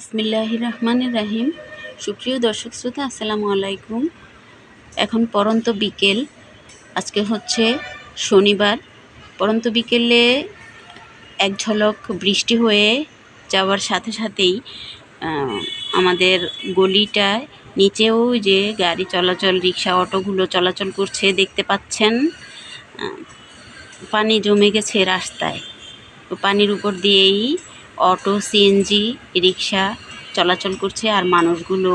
বিসমিল্লাহ রহমান রাহিম সুপ্রিয় দর্শক শ্রোতা, আসসালামু আলাইকুম। এখন পরন্ত বিকেল, আজকে হচ্ছে শনিবার। পরন্ত বিকেলে এক ঝলক বৃষ্টি হয়ে যাওয়ার সাথে সাথেই আমাদের গলিটায় নিচেও যে গাড়ি চলাচল, রিক্সা, অটোগুলো চলাচল করছে, দেখতে পাচ্ছেন পানি জমে গেছে রাস্তায়। তো পানির উপর দিয়েই অটো সিএনজি রিক্সা চলাচল করছে আর মানুষগুলো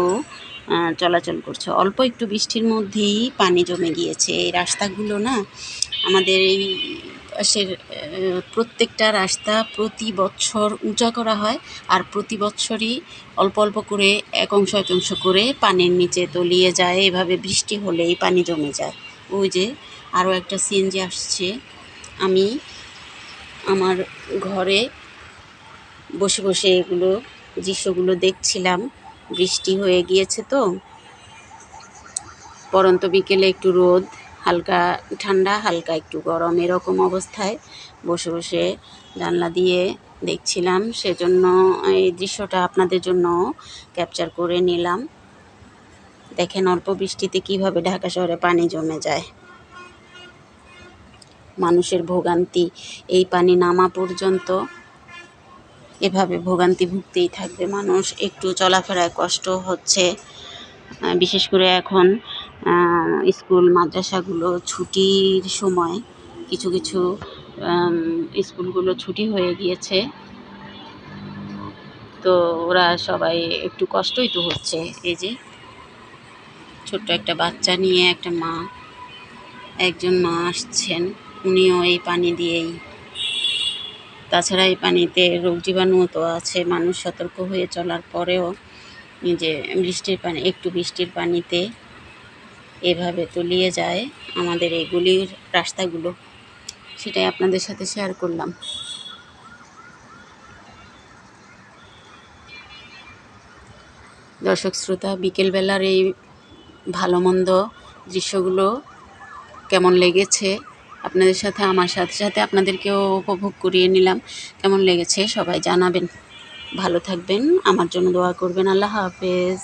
চলাচল করছে। অল্প একটু বৃষ্টির মধ্যেই পানি জমে গিয়েছে। এই রাস্তাগুলো না আমাদের এই পাশের প্রত্যেকটা রাস্তা প্রতি বছর উঁচা করা হয় আর প্রতি বছরই অল্প অল্প করে এক অংশ এক অংশ করে পানির নিচে তলিয়ে যায়। এভাবে বৃষ্টি হলেই পানি জমে যায়। ওই যে আরও একটা সিএনজি আসছে। আমি আমার ঘরে বসে বসে এগুলো দৃশ্যগুলো দেখছিলাম। বৃষ্টি হয়ে গিয়েছে তো। পরন্ত বিকেলে একটু রোদ, হালকা ঠান্ডা, হালকা একটু গরম এরকম অবস্থায় বসে বসে জানলা দিয়ে দেখছিলাম। সেজন্য এই দৃশ্যটা আপনাদের জন্য ক্যাপচার করে নিলাম। দেখেন অল্প বৃষ্টিতে কীভাবে ঢাকা শহরে পানি জমে যায়। মানুষের ভোগান্তি এই পানি নামা পর্যন্ত এভাবে ভোগান্তি ভুগতেই থাকবে মানুষ। একটু চলাফেরায় কষ্ট হচ্ছে। বিশেষ করে এখন স্কুল, মাদ্রাসাগুলো ছুটির সময় কিছু কিছু স্কুলগুলো ছুটি হয়ে গিয়েছে। তো ওরা সবাই একটু কষ্টই তো হচ্ছে। এই যে ছোট্ট একটা বাচ্চা নিয়ে একটা মা, একজন মা আসছেন। উনিও এই পানি দিয়েই তাছাড়া এই পানিতে রোগ জীবাণুও তো আছে, মানুষ সতর্ক হয়ে চলার পরেও যে বৃষ্টির পানি, একটু বৃষ্টির পানিতে এভাবে তলিয়ে যায় আমাদের এগুলির রাস্তাগুলো। সেটাই আপনাদের সাথে শেয়ার করলাম। দর্শক শ্রোতা, বিকেলবেলার এই ভালো মন্দ দৃশ্যগুলো কেমন লেগেছে? আপনাদের সাথে, আমার সাথে সাথে আপনাদেরকেও উপভোগ করিয়ে নিলাম। কেমন লেগেছে সবাই জানাবেন। ভালো থাকবেন। আমার জন্য দোয়া করবেন। আল্লাহ হাফেজ।